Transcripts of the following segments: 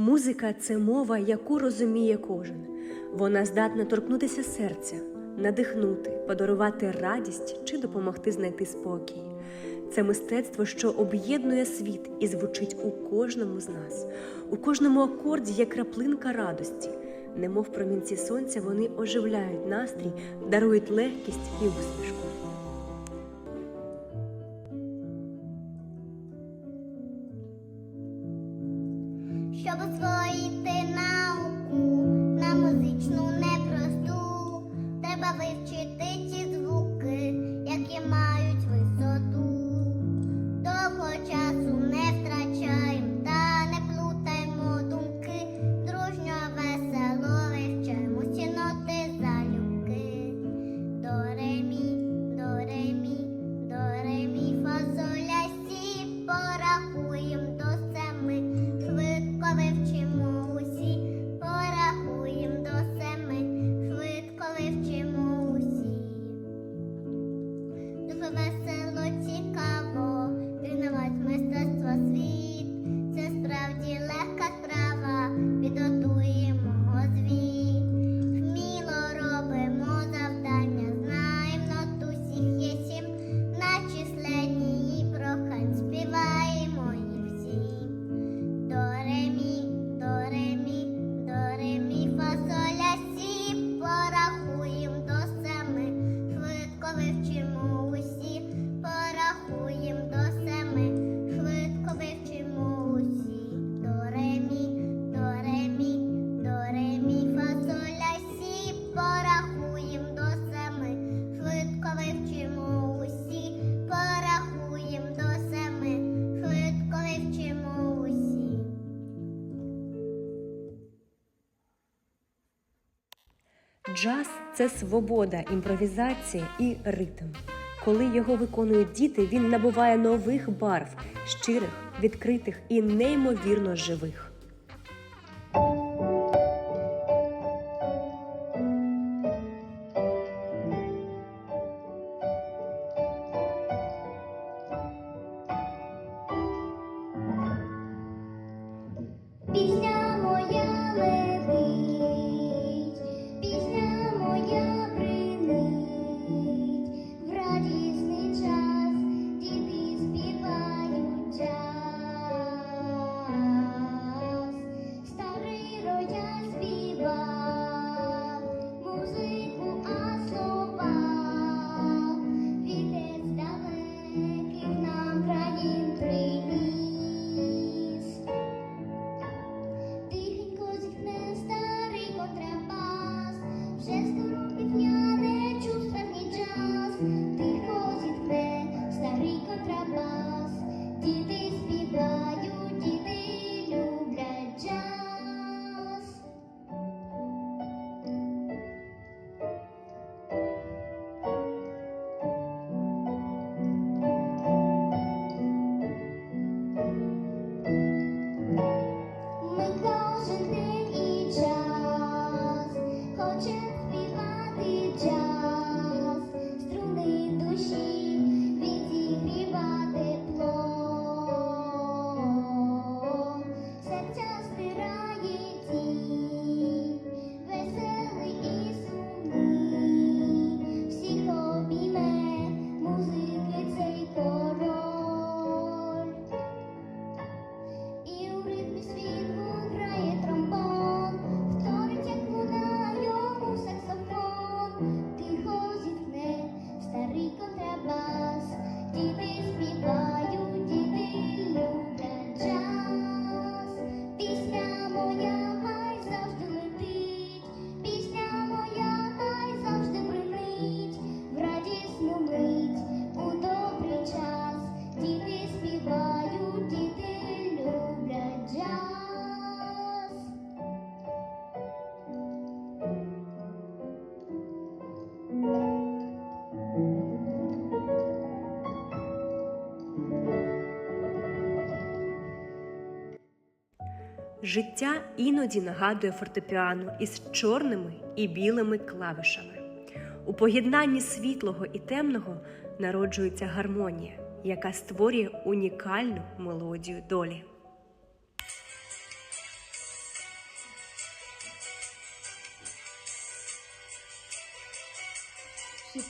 Музика це мова, яку розуміє кожен. Вона здатна торкнутися серця, надихнути, подарувати радість чи допомогти знайти спокій. Це мистецтво, що об'єднує світ і звучить у кожному з нас. У кожному акорді є краплинка радості, немов промінці сонця, вони оживляють настрій, дарують легкість і усмішку. Джаз це свобода, імпровізація і ритм. Коли його виконують діти, він набуває нових барв, щирих, відкритих і неймовірно живих. з нас діти співають. Життя іноді нагадує фортепіано із чорними і білими клавишами. У поєднанні світлого і темного народжується гармонія, яка створює унікальну мелодію долі.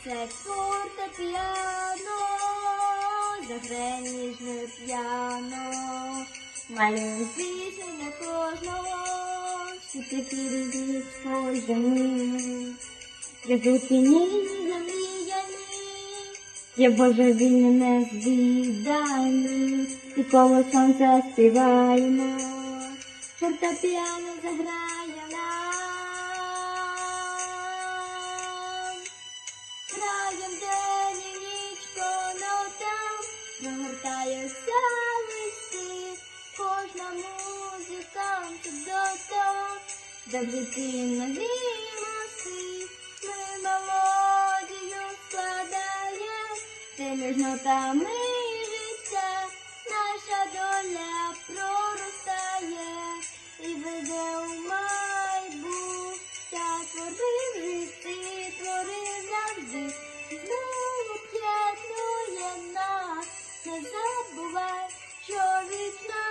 Це фортепіано, загре ніжне п'яно малює пісню для кожного, всі такі різні схожі, Призупинені замріяні, є божевільні незвідані, і коло сонця співаємо, фортепіано заграє нам. Краєм день і ніч по нотам прогортаються листи, кожна музикант дотон, де в житті нові моси, ми мелодію складаєм, ти між нотами життя, наша доля проростає і веде у майбуття, творив житті, творив завжди, знову п'ятнує нас, не забувай, що вічна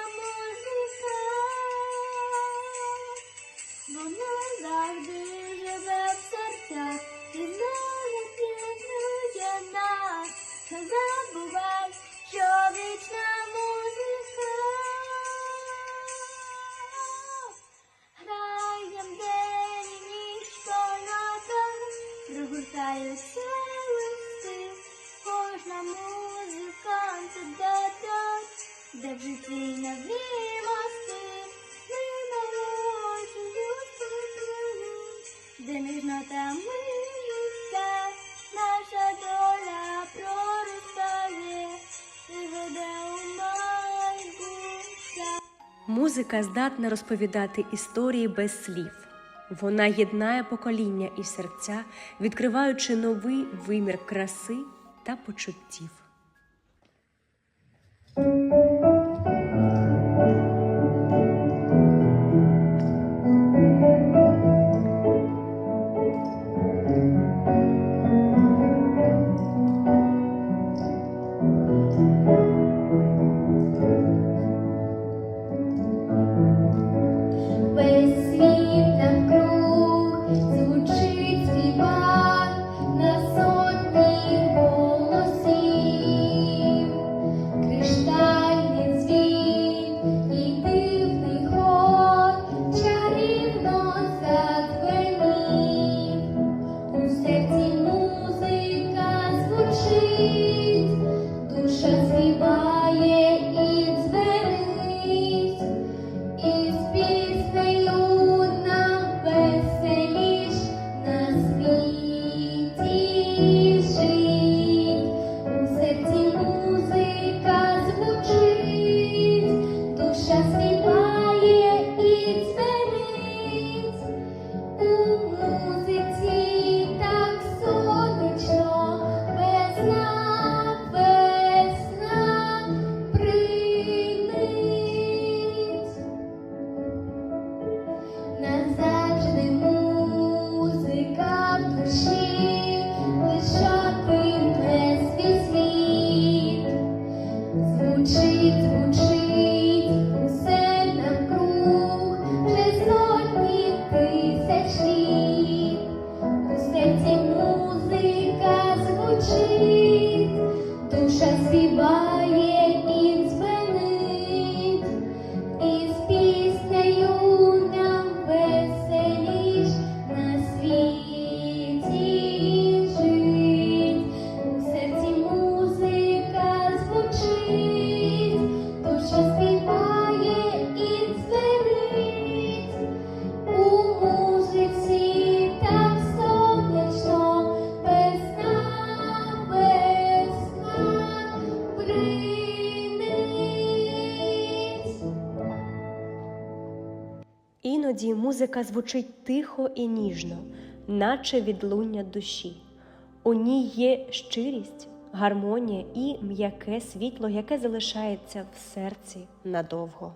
завжди живе в серцях, і знову п'ятнує нас, не забувай, що вічна Музика здатна розповідати історії без слів. Вона єднає покоління і серця, відкриваючи новий вимір краси та почуттів. Музика звучить тихо і ніжно, наче відлуння душі. У ній є щирість, гармонія і м'яке світло, яке залишається в серці надовго.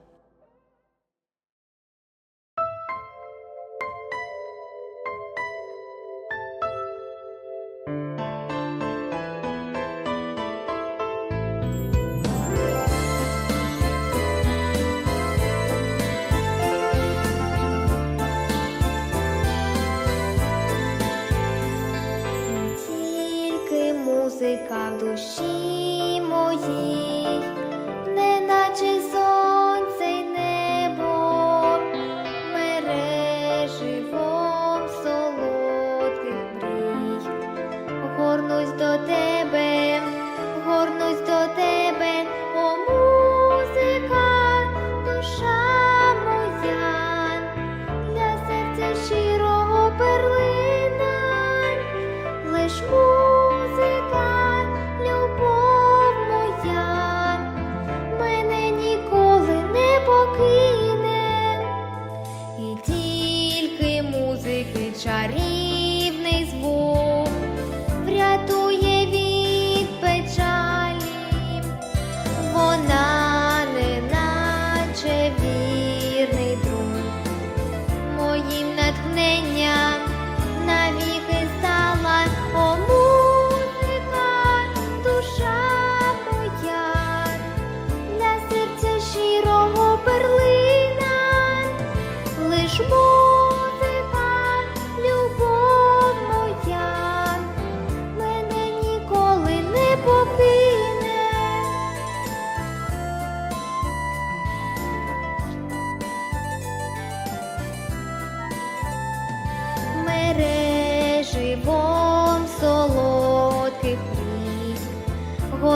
До тебе,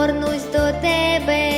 Горнусь до тебе,